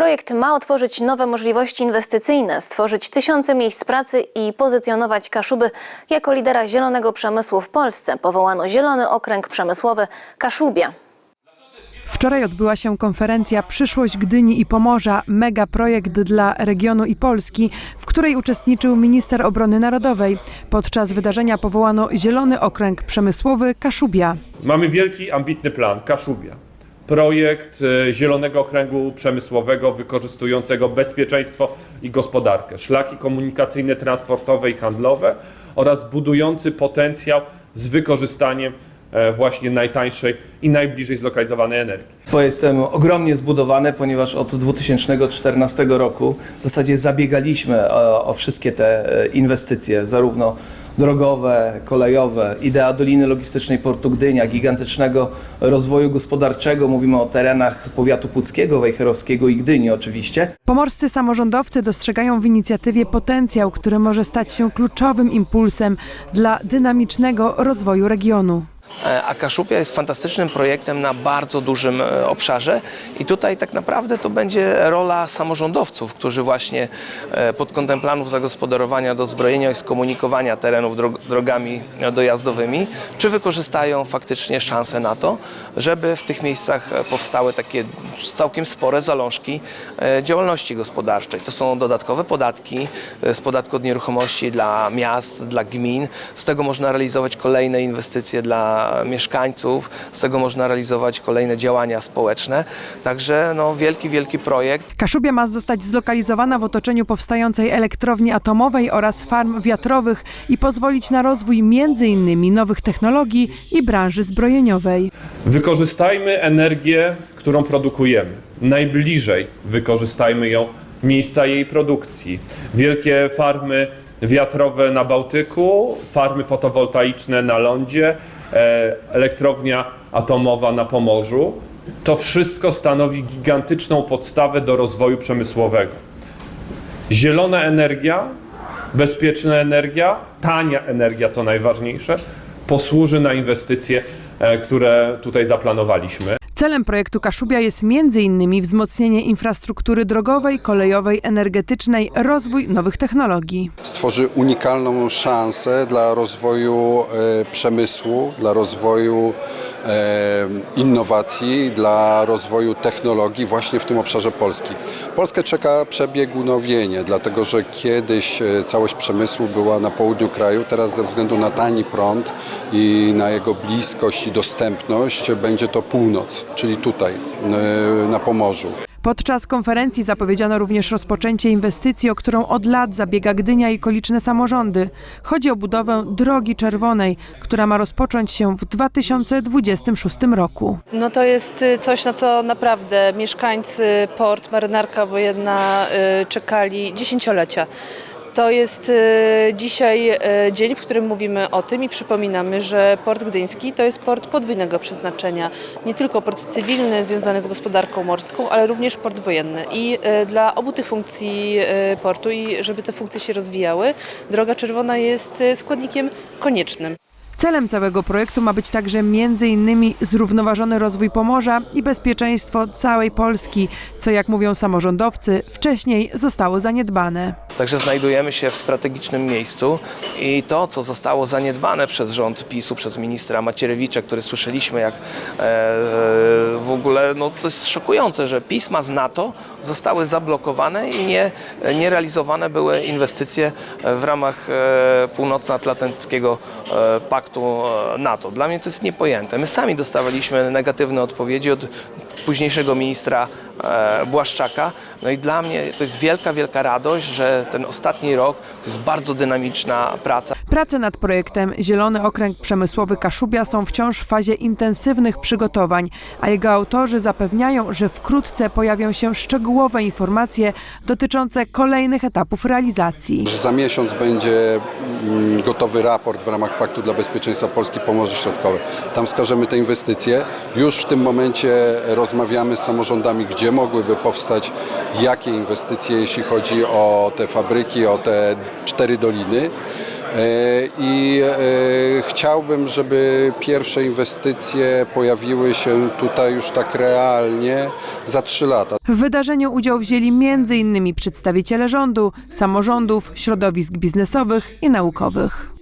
Projekt ma otworzyć nowe możliwości inwestycyjne, stworzyć tysiące miejsc pracy i pozycjonować Kaszuby jako lidera zielonego przemysłu w Polsce. Powołano Zielony Okręg Przemysłowy Kaszubia. Wczoraj odbyła się konferencja Przyszłość Gdyni i Pomorza, mega projekt dla regionu i Polski, w której uczestniczył minister obrony narodowej. Podczas wydarzenia powołano Zielony Okręg Przemysłowy Kaszubia. Mamy wielki, ambitny plan Kaszubia. Projekt e, Zielonego Okręgu Przemysłowego wykorzystującego bezpieczeństwo i gospodarkę, szlaki komunikacyjne, transportowe i handlowe oraz budujący potencjał z wykorzystaniem e, właśnie najtańszej i najbliżej zlokalizowanej energii. Swoje jestem ogromnie zbudowane, ponieważ od 2014 roku w zasadzie zabiegaliśmy o, o wszystkie te e, inwestycje, zarówno drogowe, kolejowe, idea Doliny Logistycznej Portu Gdynia, gigantycznego rozwoju gospodarczego. Mówimy o terenach powiatu puckiego, wejherowskiego i Gdyni oczywiście. Pomorscy samorządowcy dostrzegają w inicjatywie potencjał, który może stać się kluczowym impulsem dla dynamicznego rozwoju regionu. E, A Kaszubia jest fantastycznym projektem na bardzo dużym e, obszarze i tutaj tak naprawdę to będzie rola samorządowców, którzy właśnie e, pod kątem planów zagospodarowania, dozbrojenia i skomunikowania terenów drog- drogami dojazdowymi, czy wykorzystają faktycznie szansę na to, żeby w tych miejscach powstały takie całkiem spore zalążki działalności gospodarczej. To są dodatkowe podatki z podatku od nieruchomości dla miast, dla gmin. Z tego można realizować kolejne inwestycje dla mieszkańców, z tego można realizować kolejne działania społeczne. Także no, wielki, wielki projekt. Kaszubia ma zostać zlokalizowana w otoczeniu powstającej elektrowni atomowej oraz farm wiatrowych i pozwolić na rozwój m.in. nowych technologii i branży zbrojeniowej. Wykorzystajmy energię, którą produkujemy. Najbliżej wykorzystajmy ją, miejsca jej produkcji. Wielkie farmy wiatrowe na Bałtyku, farmy fotowoltaiczne na lądzie, e, elektrownia atomowa na Pomorzu. To wszystko stanowi gigantyczną podstawę do rozwoju przemysłowego. Zielona energia, bezpieczna energia, tania energia, co najważniejsze, posłuży na inwestycje, e, które tutaj zaplanowaliśmy. Celem projektu Kaszubia jest m.in. wzmocnienie infrastruktury drogowej, kolejowej, energetycznej, rozwój nowych technologii. stworzy unikalną szansę dla rozwoju e, przemysłu, dla rozwoju e, innowacji, dla rozwoju technologii właśnie w tym obszarze Polski. Polskę czeka przebiegunowienie, dlatego że kiedyś e, całość przemysłu była na południu kraju, teraz ze względu na tani prąd i na jego bliskość i dostępność będzie to północ, czyli tutaj e, na Pomorzu. Podczas konferencji zapowiedziano również rozpoczęcie inwestycji, o którą od lat zabiega Gdynia i okoliczne samorządy. Chodzi o budowę Drogi Czerwonej, która ma rozpocząć się w 2026 roku. No to jest y, coś, na co naprawdę mieszkańcy port, marynarka wojenna y, czekali dziesięciolecia. To jest y, dzisiaj y, dzień, w którym mówimy o tym i przypominamy, że port gdyński to jest port podwójnego przeznaczenia. Nie tylko port cywilny związany z gospodarką morską, ale również port wojenny. I y, dla obu tych funkcji portu i żeby te funkcje się rozwijały, Droga Czerwona jest składnikiem koniecznym. Celem całego projektu ma być także m.in. zrównoważony rozwój Pomorza i bezpieczeństwo całej Polski, co jak mówią samorządowcy, wcześniej zostało zaniedbane. Także znajdujemy się w strategicznym miejscu i to, co zostało zaniedbane przez rząd PiSu, przez ministra Macierewicza, który słyszeliśmy, jak e, w ogóle, no to jest szokujące, że pisma z NATO zostały zablokowane i nie, nie realizowane były inwestycje w ramach e, Północnoatlantyckiego e, Paktu e, NATO. Dla mnie to jest niepojęte. My sami dostawaliśmy negatywne odpowiedzi od późniejszego ministra e, Błaszczaka. No i dla mnie to jest wielka, wielka radość, że ten ostatni rok to jest bardzo dynamiczna praca. Prace nad projektem Zielony Okręg Przemysłowy Kaszubia są wciąż w fazie intensywnych przygotowań, a jego autorzy zapewniają, że wkrótce pojawią się szczegółowe informacje dotyczące kolejnych etapów realizacji. Za miesiąc będzie mm, gotowy raport w ramach Paktu dla Bezpieczeństwa Polski Pomorze Środkowe. Tam wskażemy te inwestycje. Już w tym momencie rozmawiamy z samorządami, gdzie mogłyby powstać, jakie inwestycje, jeśli chodzi o te fabryki, o te cztery doliny. i e, chciałbym, żeby pierwsze inwestycje pojawiły się tutaj już tak realnie za trzy lata. W wydarzeniu udział wzięli m.in. przedstawiciele rządu, samorządów, środowisk biznesowych i naukowych.